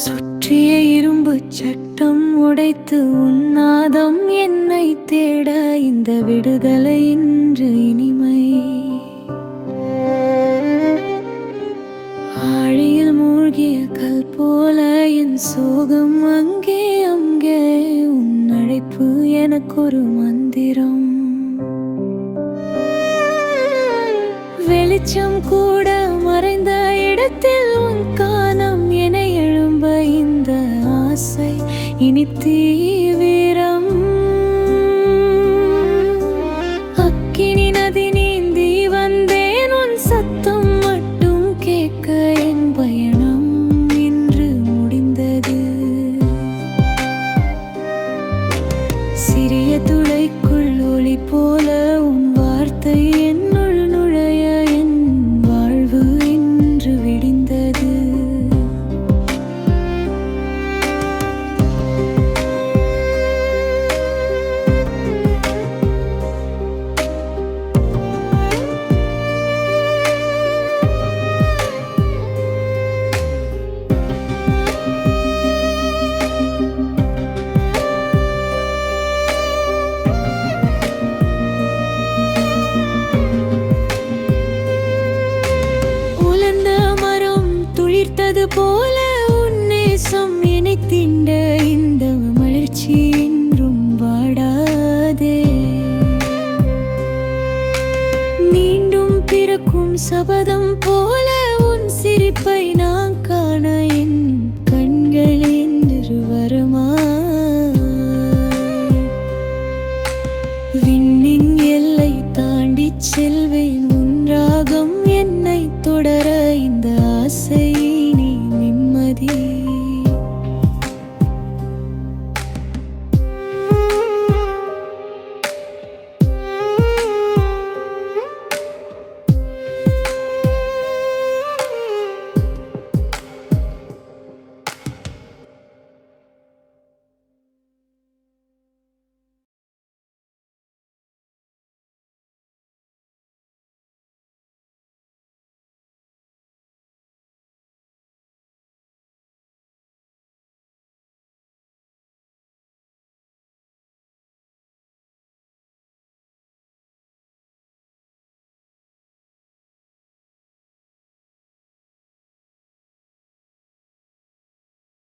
சுற்றிய இரும்பு சட்டம் உடைத்து உன்னாதம் என்னை தேட இந்த விடுதலை இன்று இனிமை. ஆழியில் மூழ்கிய கல் போல என் சோகம் அங்கே அங்கே. உன் அழைப்பு எனக்கொரு மந்திரம். வெளிச்சம் கூட மறைந்த அது போல உன்னேசம் என்னை திண்ட இந்த மலர்ச்சி என்றும் வாடாதே. மீண்டும் பிறக்கும் சபதம் போல உன் சிரிப்பை நான் காண என் கண்கள் என்று வருமா? விண்ணின் எல்லை தாண்டி செல்வேன் உன் ராகம் என்னை தொடர இந்த ஆசை